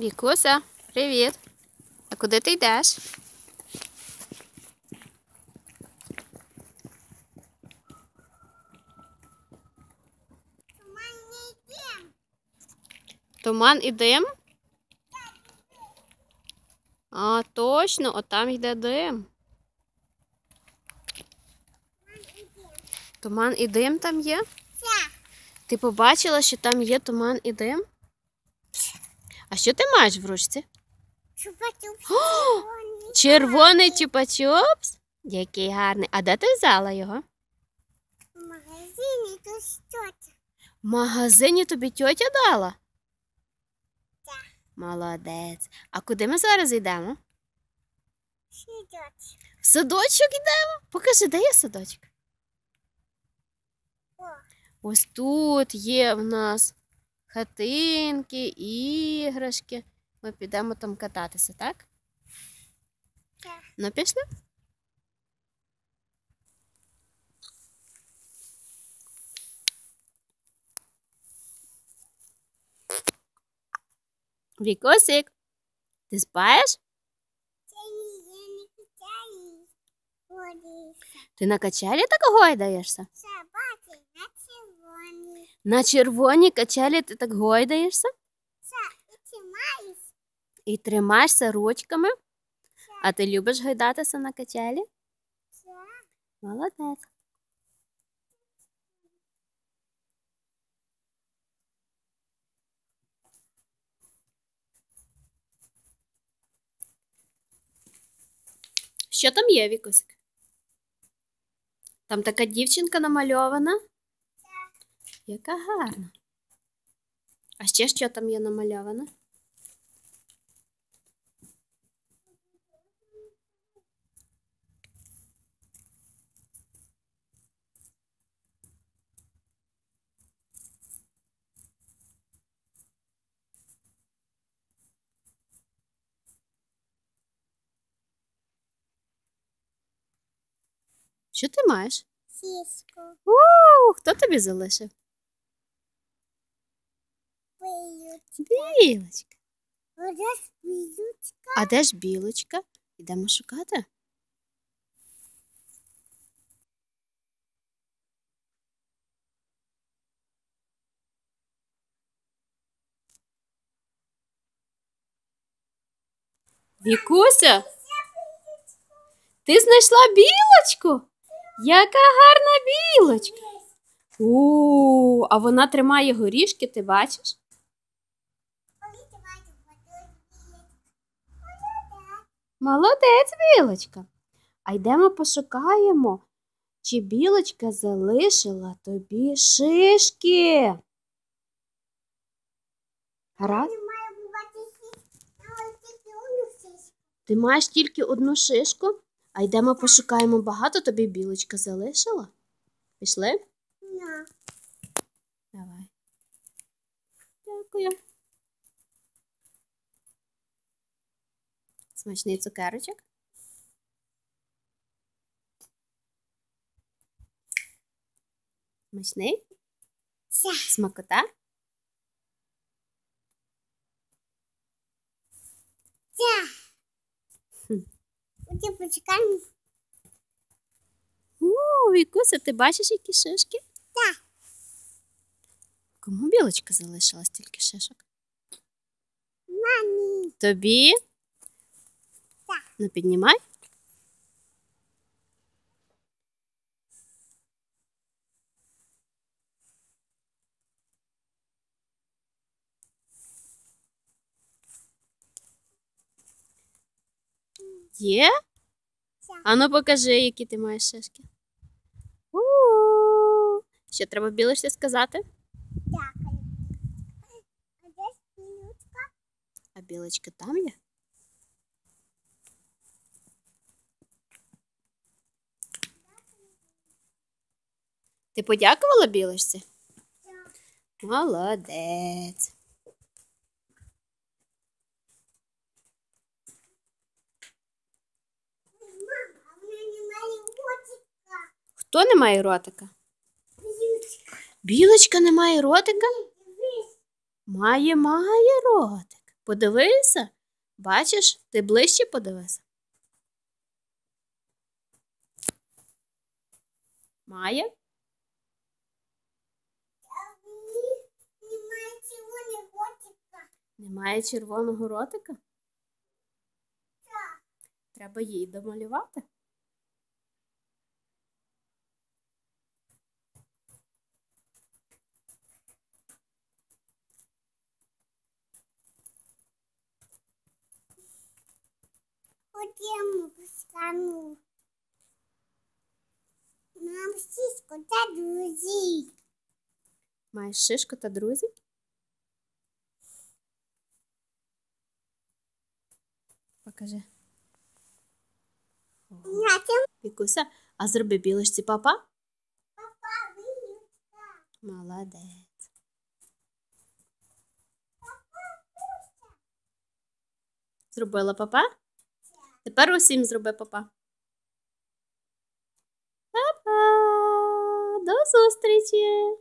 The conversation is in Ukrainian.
Вікуся, привіт. А куди ти йдеш? Туман і дим? А, точно, отам йде дим. Туман і дим там є? Ти побачила, що там є туман і дим? А що ти маєш в ручці? Червоний чупа-чупс? Який гарний. А де ти взяла його? В магазині тут щось. В магазині тобі тьотя дала? Так. Молодець. А куди ми зараз йдемо? Щось. В садочок йдемо? Покажи, де є садочок? О, Ось тут є в нас хатинки, іграшки. Ми підемо там кататися, так? так. Ну, пішли? Вікосик, ти спаєш? Ти на качелі так гойдаєшся? Червоні. На червоній качелі ти так гойдаєшся і тримаюсь. і тримаєшся ручками. А ти любиш гойдатися на качелі? Молодець. Що там є, Вікусик? Там така дівчинка намальована. Яка гарна. А ще що там є намальовано? Що ти маєш? сіську. У, хто тобі залишив? Білочка. Вода спіють. А де ж білочка? Йдемо шукати. Вікуся, ти знайшла білочку? Яка гарна білочка. У, а вона тримає горішки, ти бачиш? Молодець, білочка. А йдемо пошукаємо, чи білочка залишила тобі шишки. Гаразд? Ти маєш тільки одну шишку, а йдемо пошукаємо багато тобі білочка залишила. Пішли? Давай. Дякую. Смачний цукерочок. Смачний? Смакота? Хм. У, Вікуся, ти бачиш, які шишки? Так. Кому білочка залишила стільки шишок? Тобі? Ну, піднімай. Є? Ану покажи, які ти маєш шишки. У-у-у. Що треба білочці сказати? А білочка там є? Ти подякувала білочці? Молодець. Хто не має ротика? Білочка не має ротика? Має, має ротик. Подивися. Бачиш, ти ближче подивися. Має? Немає червоного ротика? Треба їй домалювати. Ходімо, стану. Нам сіську та друзі. Маєш шишку та друзів? Покажи. О, Я це Вікуся, а зроби білочці папа. папа виючка. Молодець. Зробила папа? Тепер усім зроби папа. Папа! До зустрічі!